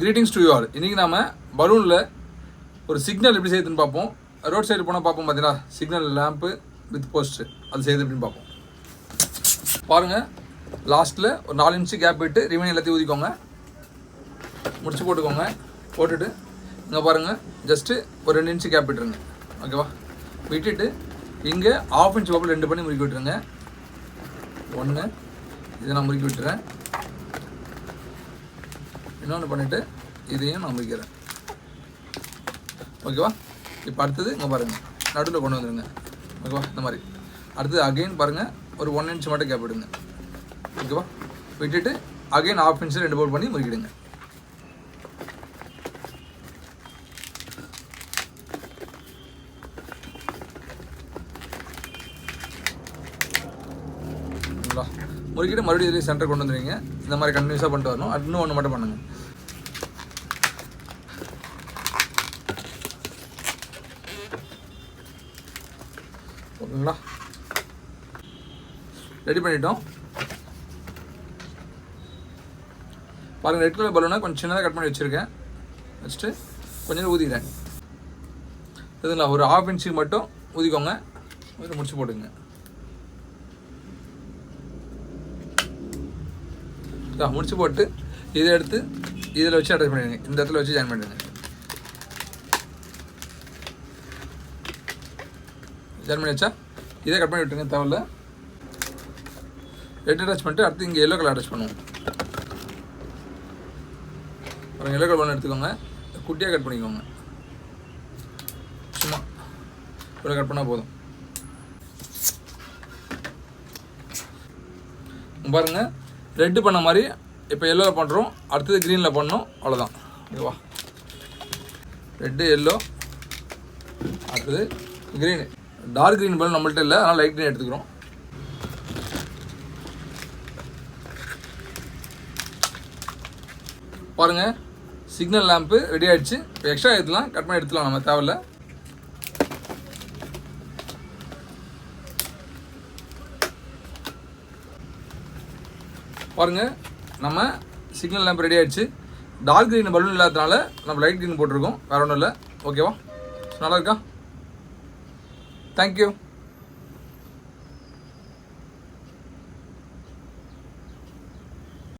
Greetings to you are இன்றைக்கி நாம பலூனில் ஒரு சிக்னல் எப்படி செய்யுதுன்னு பார்ப்போம். ரோட் சைடு போனால் பார்ப்போம் பார்த்தீங்களா சிக்னல் லேம்ப்பு வித் போஸ்ட்டு அது செய்யுது எப்படின்னு பார்ப்போம். பாருங்கள் லாஸ்ட்டில் ஒரு நாலு இன்ச்சு கேப் விட்டு ரிமைன் எல்லாத்தையும் ஊதிக்கோங்க. முடிச்சு போட்டுக்கோங்க. போட்டுட்டு இங்கே பாருங்கள் ஜஸ்ட்டு ஒரு ரெண்டு இன்ச்சு கேப் விட்டுருங்க. ஓகேவா விட்டுட்டு இங்கே ஆஃப் இன்ச் பப்பில் ரெண்டு பண்ணி முறுக்கி விட்டுருங்க. ஒன்று இதை நான் முறுக்கி விட்டுறேன். இன்னொன்று பண்ணிவிட்டு இதையும் நான் முடிக்கிறேன். ஓகேவா? இப்போ அடுத்தது இங்கே பாருங்கள் நடுவில் கொண்டு வந்துடுங்க ஓகேவா? இந்த மாதிரி. அடுத்தது அகெயின் பாருங்கள் ஒரு ஒன் இன்ச் மட்டும் கேப் விடுங்க ஓகேவா? விட்டுட்டு அகைன் ஆஃப் இன்ச்சு ரெண்டு போல் பண்ணி முறுக்கிடுங்க. ஒரு முறுக்கிட்டு மறுபடியும் இதுலேயும் சென்டர் கொண்டு வந்துடுங்க இந்த மாதிரி கண்டினியூஸாக பண்ணிட்டு வரணும். இன்னும் ஒன்று மட்டும் பண்ணுங்கள் ஓகேங்களா? ரெடி பண்ணிட்டோம். பாருங்கள் ரெட் கலர் பலூனை கொஞ்சம் சின்னதாக கட் பண்ணி வச்சுருக்கேன். வச்சுட்டு கொஞ்சம் ஊதிக்கிறேன். இதுங்களா ஒரு ஹாஃப் இன்ச்சுக்கு மட்டும் ஊதிக்கோங்க. முடிச்சு போட்டுங்க ஸோ முடிச்சு போட்டு இதை எடுத்து இதில் வச்சு அட்டாச் பண்ணிடுங்க. இந்த இடத்துல வச்சு ஜாயின் பண்ணிடுங்க. ஜாயின் பண்ணி வச்சா இதை கட் பண்ணி விட்டுருங்க தேவையில்ல ரெட் அட்டாச் பண்ணிட்டு அடுத்து இங்கே எல்லோ கலர் அட்டாச் பண்ணுவோம். அப்புறம் எல்லோ கலர் பண்ணி எடுத்துக்கோங்க. குட்டியாக கட் பண்ணிக்கோங்க. சும்மா. இவ்வளோ கட் பண்ணால் போதும். பாருங்கள் ரெட்டு பண்ண மாதிரி இப்போ எல்லோவில் பண்ணுறோம் அடுத்தது க்ரீனில் பண்ணோம். அவ்வளோதான் ஓகேவா ரெட்டு எல்லோ அடுத்தது க்ரீனு டார்க் க்ரீன் பலூன் நம்மள்ட்ட இல்லை. அதனால் லைட் க்ரீன் எடுத்துக்கிறோம். பாருங்க. சிக்னல் லேம்ப்பு ரெடி ஆகிடுச்சு இப்போ எக்ஸ்ட்ரா எடுத்துலாம் கட் பண்ணி எடுத்துலாம் நம்ம தேவையில்ல. பாருங்கள் நம்ம சிக்னல் லேம்ப் ரெடி ஆகிடுச்சு டார்க் க்ரீன் பலூன் இல்லாததுனால நம்ம லைட் க்ரீன் போட்டிருக்கோம். வேறு ஒன்றும் இல்லை. ஓகேவா நல்லா இருக்கா? தேங்க்யூ